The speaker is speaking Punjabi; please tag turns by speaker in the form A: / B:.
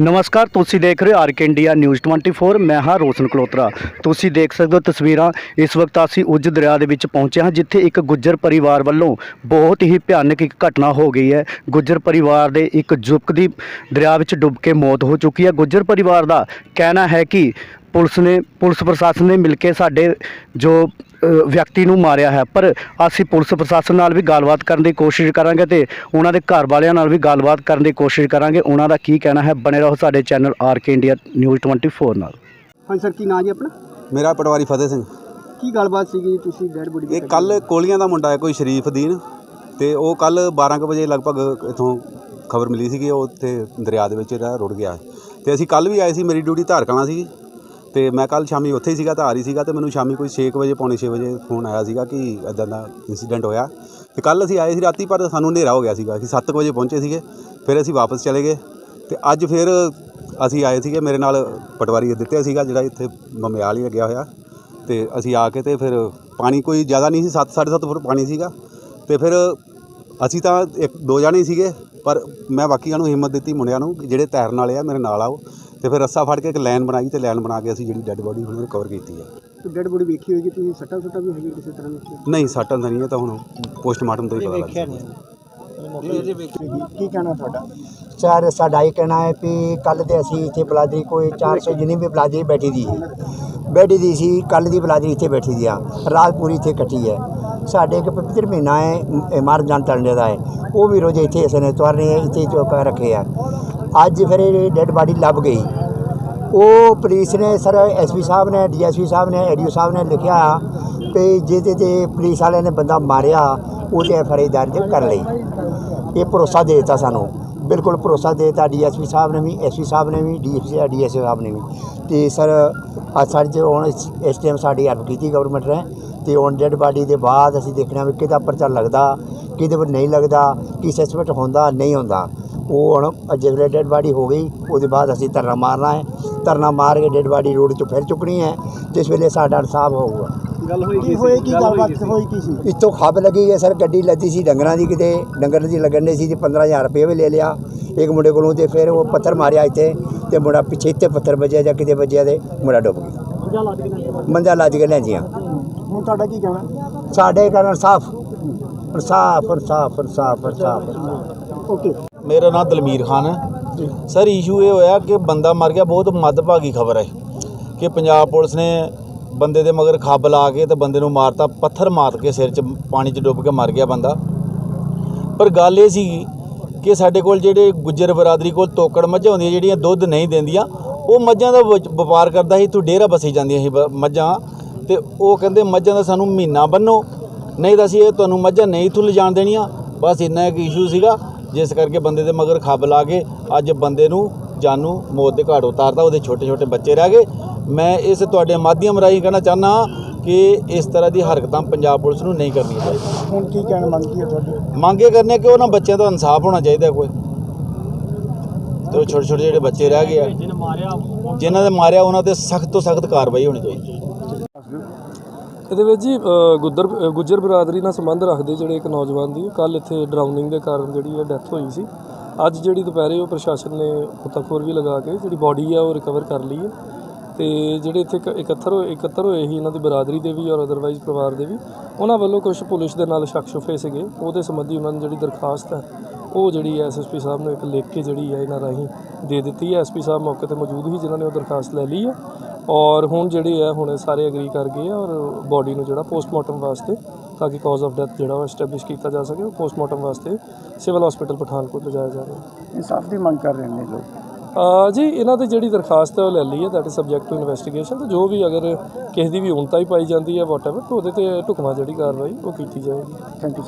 A: ਨਮਸਕਾਰ, ਤੁਸੀਂ ਦੇਖ ਰਹੇ ਹੋ ਆਰਕੇ ਇੰਡੀਆ ਨਿਊਜ਼ 24 ਮੈਂ ਹਾਂ ਰੋਸ਼ਨ ਕਲੋਤਰਾ ਤੁਸੀਂ ਦੇਖ ਸਕਦੇ ਹੋ ਤਸਵੀਰਾਂ ਇਸ ਵਕਤ ਅਸੀਂ ਉੱਜ ਦਰਿਆ ਦੇ ਵਿੱਚ ਪਹੁੰਚੇ ਹਾਂ, ਜਿੱਥੇ ਇੱਕ ਗੁੱਜਰ ਪਰਿਵਾਰ ਵੱਲੋਂ ਬਹੁਤ ਹੀ ਭਿਆਨਕ ਇੱਕ ਘਟਨਾ ਹੋ ਗਈ ਹੈ। ਗੁੱਜਰ ਪਰਿਵਾਰ ਦੇ ਇੱਕ ਯੁਵਕ ਦੀ ਦਰਿਆ ਵਿੱਚ ਡੁੱਬ ਕੇ ਮੌਤ ਹੋ ਚੁੱਕੀ ਹੈ। ਗੁੱਜਰ ਪਰਿਵਾਰ ਦਾ ਕਹਿਣਾ ਹੈ ਕਿ ਪੁਲਿਸ ਨੇ ਪੁਲਿਸ ਪ੍ਰਸ਼ਾਸਨ ਨੇ ਮਿਲ ਕੇ ਸਾਡੇ ਜੋ ਵਿਅਕਤੀ ਨੂੰ ਮਾਰਿਆ ਹੈ। ਪਰ ਅਸੀਂ ਪੁਲਿਸ ਪ੍ਰਸ਼ਾਸਨ ਨਾਲ ਵੀ ਗੱਲਬਾਤ ਕਰਨ ਦੀ ਕੋਸ਼ਿਸ਼ ਕਰਾਂਗੇ ਤੇ ਉਹਨਾਂ ਦੇ ਘਰ ਵਾਲਿਆਂ ਨਾਲ ਵੀ ਗੱਲਬਾਤ ਕਰਨ ਦੀ ਕੋਸ਼ਿਸ਼ ਕਰਾਂਗੇ। ਉਹਨਾਂ ਦਾ ਕੀ ਕਹਿਣਾ ਹੈ? ਬਣੇ ਰਹੋ ਸਾਡੇ ਚੈਨਲ ਆਰਕੇ ਇੰਡੀਆ ਨਿਊਜ਼ 24 ਨਾਲ।
B: ਹਾਂਜੀ ਸਰ ਕੀ ਨਾਂ ਜੀ ਆਪਣਾ?
C: ਮੇਰਾ ਪਟਵਾਰੀ ਫਤਿਹ ਸਿੰਘ।
B: ਕੀ ਗੱਲਬਾਤ ਸੀਗੀ ਤੁਸੀਂ ਡੈਡ ਬੋਡੀ
C: ਇਹ ਕੱਲ ਕੋਲੀਆਂ ਦਾ ਮੁੰਡਾ ਹੈ ਕੋਈ ਸ਼ਰੀਫ ਦੀਨ। ਤੇ ਉਹ ਕੱਲ 12 ਕੁ ਵਜੇ ਲਗਭਗ ਇਥੋਂ ਖਬਰ ਮਿਲੀ ਸੀਗੀ ਉਹ ਉੱਥੇ ਦਰਿਆ ਦੇ ਵਿੱਚ ਇਹਦਾ ਰੁੜ ਗਿਆ ਤੇ ਅਸੀਂ ਕੱਲ ਵੀ ਆਏ ਸੀ ਮੇਰੀ ਡਿਊਟੀ ਧਾਰ ਕਲਾਂ ਸੀਗੀ। ਤੇ ਮੈਂ ਕੱਲ ਸ਼ਾਮੀ ਉੱਥੇ ਹੀ ਸੀਗਾ ਤਾਂ ਆ ਰਹੀ ਸੀਗਾ ਤੇ ਮੈਨੂੰ ਸ਼ਾਮੀ ਕੋਈ 6 ਵਜੇ, ਪੌਣੇ 6 ਵਜੇ ਫੋਨ ਆਇਆ ਸੀਗਾ ਕਿ ਇਦਾਂ ਦਾ ਇਨਸੀਡੈਂਟ ਹੋਇਆ। ਤੇ ਕੱਲ ਅਸੀਂ ਆਏ ਸੀ ਰਾਤੀ, ਪਰ ਸਾਨੂੰ ਹਨੇਰਾ ਹੋ ਗਿਆ ਸੀਗਾ। ਅਸੀਂ 7 ਵਜੇ ਪਹੁੰਚੇ ਸੀਗੇ, ਫਿਰ ਅਸੀਂ ਵਾਪਸ ਚਲੇ ਗਏ ਤੇ ਅੱਜ ਫਿਰ ਅਸੀਂ ਆਏ ਸੀਗੇ, ਮੇਰੇ ਨਾਲ ਪਟਵਾਰੀ ਦਿੱਤੇ ਸੀਗਾ, ਜਿਹੜਾ ਇੱਥੇ ਮਮਿਆਲ ਹੀ ਲੱਗਿਆ ਹੋਇਆ। ਤੇ ਅਸੀਂ ਆ ਕੇ ਤੇ ਫਿਰ ਪਾਣੀ ਕੋਈ ਜ਼ਿਆਦਾ ਨਹੀਂ ਸੀ 7 7.5 ਫੁੱਟ ਪਾਣੀ ਸੀਗਾ। ਤੇ ਫਿਰ ਅਸੀਂ ਤਾਂ ਇੱਕ, ਦੋ ਜਾਣੇ ਸੀਗੇ, ਪਰ ਮੈਂ ਬਾਕੀਆਂ ਨੂੰ ਹਿੰਮਤ ਦਿੱਤੀ ਮੁੰਡਿਆਂ ਨੂੰ ਕਿ ਜਿਹੜੇ ਤੈਰਨ ਵਾਲੇ ਆ, ਮੇਰੇ ਨਾਲ ਆਓ। ਤੇ ਫਿਰ ਰੱਸਾ ਫੜ ਕੇ ਇੱਕ ਲਾਈਨ ਬਣਾਈ ਤੇ ਲਾਈਨ ਬਣਾ ਕੇ ਅਸੀਂ ਜਿਹੜੀ ਡੈੱਡ ਬੋਡੀ ਹੁਣ ਰਿਕਵਰ ਕੀਤੀ ਹੈ
B: ਡੈਡ ਬੋਡੀ ਵੇਖੀ ਹੋਏਗੀ ਤੁਸੀਂ ਸੱਟਾ ਸੁੱਟਾ ਵੀ ਹੈਗੀ ਕਿਸੇ ਤਰ੍ਹਾਂ ਦੀ
C: ਨਹੀਂ ਸੱਟਾਂ ਤਾਂ ਨਹੀਂ ਹੈ ਤਾਂ ਹੁਣ ਪੋਸਟਮਾਰਟਮ ਤੋਂ ਹੀ ਪਤਾ ਲੱਗਦਾ
B: ਕੀ ਕਹਿਣਾ ਤੁਹਾਡਾ?
D: ਸਰ ਸਾਡਾ ਇਹ ਕਹਿਣਾ ਹੈ ਵੀ ਕੱਲ ਤੇ ਅਸੀਂ ਇੱਥੇ ਬਲਾਦਰੀ ਕੋਈ 400 ਜਿੰਨੀ ਵੀ ਬਲਾਦਰੀ ਬੈਠੀ ਦੀ ਸੀ ਬੈਠੀ ਦੀ ਸੀ ਕੱਲ ਦੀ ਬਲਾਦਰੀ ਇੱਥੇ ਬੈਠੀ ਦੀ ਆ ਰਾਤ ਪੂਰੀ ਇੱਥੇ ਕੱਟੀ ਹੈ। ਸਾਡੇ ਇੱਕ ਪਵਿੱਤਰ ਮਹੀਨਾ ਹੈ ਮਰ ਜਾਣ ਤਲਣੇ ਦਾ ਹੈ ਉਹ ਵੀ ਰੋਜ਼ ਇੱਥੇ ਇਸ ਨੇ ਤੁਰਨੇ ਇੱਥੇ ਚੁੱਕ ਰੱਖੇ ਆ। ਅੱਜ ਫਿਰ ਇਹ ਡੈੱਡ ਬਾਡੀ ਲੱਭ ਗਈ। ਉਹ ਪੁਲਿਸ ਨੇ ਸਰ ਐਸਪੀ ਸਾਹਿਬ ਨੇ ਡੀਐਸਪੀ ਸਾਹਿਬ ਨੇ ਏਡੀਓ ਸਾਹਿਬ ਨੇ ਲਿਖਿਆ ਕਿ ਜਿਹਦੇ ਤੇ ਪੁਲਿਸ ਵਾਲਿਆਂ ਨੇ ਬੰਦਾ ਮਾਰਿਆ, ਉਹਦੇ ਐਫ ਆਈ ਦਰਜ ਕਰ ਲਈ। ਇਹ ਭਰੋਸਾ ਦੇ ਦਿੱਤਾ ਸਾਨੂੰ। ਬਿਲਕੁਲ ਭਰੋਸਾ ਦੇ ਦਿੱਤਾ ਡੀਐਸਪੀ ਸਾਹਿਬ ਨੇ ਵੀ ਐਸਪੀ ਸਾਹਿਬ ਨੇ ਵੀ ਡੀਐਫਸੀ ਡੀਐਸਪੀ ਸਾਹਿਬ ਨੇ ਵੀ। ਤੇ ਸਰ, ਅੱਜ ਸਾਡੇ 'ਚ ਹੁਣ ਇਸ ਇਸ ਟਾਈਮ ਸਾਡੀ ਹੈਲਪ ਕੀਤੀ ਗਵਰਨਮੈਂਟ ਨੇ। ਤੇ ਹੁਣ ਡੈਡ ਬਾਡੀ ਦੇ ਬਾਅਦ ਅਸੀਂ ਦੇਖਣਾ ਵੀ ਕਿਹਦਾ ਪਰਚਾ ਲੱਗਦਾ, ਕਿਹਦੇ ਪਰ ਨਹੀਂ ਲੱਗਦਾ ਕੀ ਸਸਪੈਕਟ ਹੁੰਦਾ, ਨਹੀਂ ਹੁੰਦਾ। ਉਹ ਹੁਣ ਜਿਹੜੇ ਡੈਡ ਬਾਡੀ ਹੋ ਗਈ ਉਹਦੇ ਬਾਅਦ ਅਸੀਂ ਧਰਨਾ ਮਾਰਨਾ ਹੈ। ਧਰਨਾ ਮਾਰ ਕੇ ਡੈਡ ਬਾਡੀ ਰੋਡ 'ਚੋਂ ਫਿਰ ਚੁੱਕਣੀ ਹੈ ਜਿਸ ਵੇਲੇ ਸਾਡਾ ਇਨਸਾਫ ਹੋਊਗਾ।
B: ਗੱਲ ਹੋਈ
D: ਕੀ ਹੋਈ ਕੀ ਗੱਲਬਾਤ ਹੋਈ ਕੀ ਸੀ? ਇੱਥੋਂ ਖੱਬ ਲੱਗੀ ਹੈ ਸਰ ਗੱਡੀ ਲੱਦੀ ਸੀ ਡੰਗਰਾਂ ਦੀ ਕਿਤੇ ਡੰਗਰ ਦੀ ਲੱਗਣ ਦੇ ਸੀ ਤੇ 15000 ਰੁਪਏ ਵੀ ਲੈ ਲਿਆ। ਇੱਕ ਮੁੰਡੇ ਕੋਲੋਂ ਤੇ ਫਿਰ ਉਹ ਪੱਥਰ ਮਾਰਿਆ ਇੱਥੇ ਤੇ ਮੁੰਡਾ ਪਿੱਛੇ ਇੱਥੇ ਪੱਥਰ ਵੱਜਿਆ ਜਾਂ ਕਿਤੇ ਵੱਜਿਆ ਤੇ ਮੁੰਡਾ ਡੁੱਬ ਗਿਆ। ਮੰਜਾ ਲੱਜ ਕੇ ਲੈ ਜੀਆਂ।
B: ਹੁਣ ਤੁਹਾਡਾ ਕੀ ਕਹਿਣਾ?
D: ਸਾਡੇ ਕਾਰਨ ਸਾਫ਼ ਇਨਸਾਫ ਇਨਸਾਫ ਇਨਸਾਫ ਇਨਸਾਫ।
B: ਓਕੇ
E: ਮੇਰਾ ਨਾਮ ਦਲਮੀਰ ਖਾਨ ਹੈ। ਸਰ ਇਸ਼ੂ ਇਹ ਹੋਇਆ ਕਿ ਬੰਦਾ ਮਰ ਗਿਆ ਬਹੁਤ ਮੱਦਭਾਗੀ ਖਬਰ ਹੈ ਕਿ ਪੰਜਾਬ ਪੁਲਿਸ ਨੇ ਬੰਦੇ ਦੇ ਮਗਰ ਖੱਬ ਲਾ ਕੇ ਤੇ ਬੰਦੇ ਨੂੰ ਮਾਰਤਾ ਪੱਥਰ ਮਾਰ ਕੇ ਸਿਰ 'ਚ ਪਾਣੀ 'ਚ ਡੁੱਬ ਕੇ ਮਰ ਗਿਆ ਬੰਦਾ। ਪਰ ਗੱਲ ਇਹ ਸੀ ਕਿ ਸਾਡੇ ਕੋਲ ਜਿਹੜੇ ਗੁੱਜਰ ਬਰਾਦਰੀ ਕੋਲ ਤੋਕੜ ਮੱਝਾਂ ਹੁੰਦੀਆਂ ਜਿਹੜੀਆਂ ਦੁੱਧ ਨਹੀਂ ਦਿੰਦੀਆਂ ਉਹ ਮੱਝਾਂ ਦਾ ਵਪਾਰ ਕਰਦਾ ਸੀ ਤੂੰ ਡੇਰਾ ਬਸੀ ਜਾਂਦੀਆਂ ਸੀ ਮੱਝਾਂ। ਤੇ ਉਹ ਕਹਿੰਦੇ ਮੱਝਾਂ ਦਾ ਸਾਨੂੰ ਮਹੀਨਾ ਬੰਨੋ ਨਹੀਂ ਤਾਂ ਅਸੀਂ ਇਹ ਤੁਹਾਨੂੰ ਮੱਝਾਂ ਨਹੀਂ ਇੱਥੋਂ ਲਿਜਾਣ ਦੇਣੀਆਂ। ਬਸ ਇੰਨਾ ਇੱਕ ਇਸ਼ੂ ਸੀਗਾ। ਜਿਸ ਕਰਕੇ ਬੰਦੇ ਦੇ ਮਗਰ ਖੱਬ ਲਾ ਕੇ ਅੱਜ ਬੰਦੇ ਨੂੰ ਜਾਨੂ ਮੌਤ ਦੇ ਘਾਟ ਉਤਾਰਦਾ ਉਹਦੇ ਛੋਟੇ ਛੋਟੇ ਬੱਚੇ ਰਹਿ ਗਏ। ਮੈਂ ਇਸ ਤੁਹਾਡੇ ਮਾਧਿਅਮ ਰਾਹੀਂ ਕਹਿਣਾ ਚਾਹੁੰਦਾ ਕਿ ਇਸ ਤਰ੍ਹਾਂ ਦੀ ਹਰਕਤਾਂ ਪੰਜਾਬ ਪੁਲਿਸ ਨੂੰ ਨਹੀਂ ਕਰਨੀਆਂ ਚਾਹੀਦੀਆਂ।
B: ਹੁਣ ਕੀ ਕਹਿਣਾ ਮੰਗ ਹੈ ਤੁਹਾਡੀ?
E: ਮੰਗੇ ਕਰਨੇ ਕਿ ਉਹਨਾਂ ਬੱਚਿਆਂ ਦਾ ਇਨਸਾਫ ਹੋਣਾ ਚਾਹੀਦਾ ਕੋਈ। ਤੇ ਉਹ ਛੋਟੇ ਛੋਟੇ ਜਿਹੜੇ ਬੱਚੇ ਰਹਿ ਗਏ ਜਿਨ੍ਹਾਂ ਦੇ ਮਾਰਿਆ ਉਹਨਾਂ ਤੇ ਸਖਤ ਤੋਂ ਸਖਤ ਕਾਰਵਾਈ ਹੋਣੀ ਚਾਹੀਦੀ।
F: ਇਹਦੇ ਵਿੱਚ ਜੀ ਗੁੱਜਰ ਗੁੱਜਰ ਬਰਾਦਰੀ ਨਾਲ ਸੰਬੰਧ ਰੱਖਦੇ ਜਿਹੜੇ ਇੱਕ ਨੌਜਵਾਨ ਦੀ ਕੱਲ ਇੱਥੇ ਡਰਾਊਨਿੰਗ ਦੇ ਕਾਰਨ ਜਿਹੜੀ ਹੈ ਡੈਥ ਹੋਈ ਸੀ। ਅੱਜ ਜਿਹੜੀ ਦੁਪਹਿਰੇ ਉਹ ਪ੍ਰਸ਼ਾਸਨ ਨੇ ਹੁਤਾਖੋਰ ਵੀ ਲਗਾ ਕੇ ਜਿਹੜੀ ਬਾਡੀ ਆ ਉਹ ਰਿਕਵਰ ਕਰ ਲਈ ਹੈ। ਤੇ ਜਿਹੜੇ ਇੱਥੇ ਇਕ- ਇਕੱਤਰ ਹੋਏ ਇਕੱਤਰ ਹੋਏ ਸੀ ਇਹਨਾਂ ਦੀ ਬਰਾਦਰੀ ਦੇ ਵੀ ਔਰ ਅਦਰਵਾਈਜ਼ ਪਰਿਵਾਰ ਦੇ ਵੀ, ਉਹਨਾਂ ਵੱਲੋਂ ਕੁਝ ਪੁਲਿਸ ਦੇ ਨਾਲ ਸ਼ੱਕ ਸ਼ੁਫੇ ਸੀਗੇ। ਉਹਦੇ ਸੰਬੰਧੀ ਉਹਨਾਂ ਨੇ ਜਿਹੜੀ ਦਰਖਾਸਤ ਹੈ, ਉਹ ਜਿਹੜੀ ਐਸਐਸਪੀ ਸਾਹਿਬ ਨੂੰ ਇੱਕ ਲਿਖ ਕੇ ਜਿਹੜੀ ਹੈ ਇਹਨਾਂ ਰਾਹੀਂ ਦੇ ਦਿੱਤੀ ਹੈ। ਐਸਪੀ ਸਾਹਿਬ ਮੌਕੇ ਤੇ ਮੌਜੂਦ ਸੀ, ਜਿਨ੍ਹਾਂ ਨੇ ਉਹ ਦਰਖਾਸਤ ਲੈ ਲਈ ਹੈ। ਔਰ ਹੁਣ ਜਿਹੜੇ ਆ ਹੁਣ ਸਾਰੇ ਐਗਰੀ ਕਰ ਗਏ ਆ ਔਰ ਬਾਡੀ ਨੂੰ ਜਿਹੜਾ ਪੋਸਟਮਾਰਟਮ ਵਾਸਤੇ ਤਾਂ ਕਿ ਕਾਜ਼ ਆਫ ਡੈਥ ਜਿਹੜਾ ਉਹ ਐਸਟੈਬਲਿਸ਼ ਕੀਤਾ ਜਾ ਸਕੇ ਉਹ ਪੋਸਟਮਾਰਟਮ ਵਾਸਤੇ ਸਿਵਲ ਹਸਪੀਟਲ ਪਠਾਨਕੋਟ ਲਿਜਾਇਆ ਜਾ ਰਿਹਾ
B: ਇਨਸਾਫ ਦੀ ਮੰਗ ਕਰ ਰਹੇ ਨੇ ਲੋਕ?
F: ਜੀ ਇਹਨਾਂ ਦੀ ਜਿਹੜੀ ਦਰਖਾਸਤ ਹੈ ਉਹ ਲੈ ਲਈ ਹੈ that is subject to investigation ਤੇ ਜੋ ਵੀ ਅਗਰ ਕਿਸੇ ਦੀ ਵੀ ਉਣਤਾ ਹੀ ਪਾਈ ਜਾਂਦੀ ਹੈ ਵਾਟਐਵਰ ਤਾਂ ਉਹਦੇ ਤੇ ਢੁਕਵਾਂ ਜਿਹੜੀ ਕਾਰਵਾਈ ਉਹ ਕੀਤੀ ਜਾਏਗੀ।
B: Thank you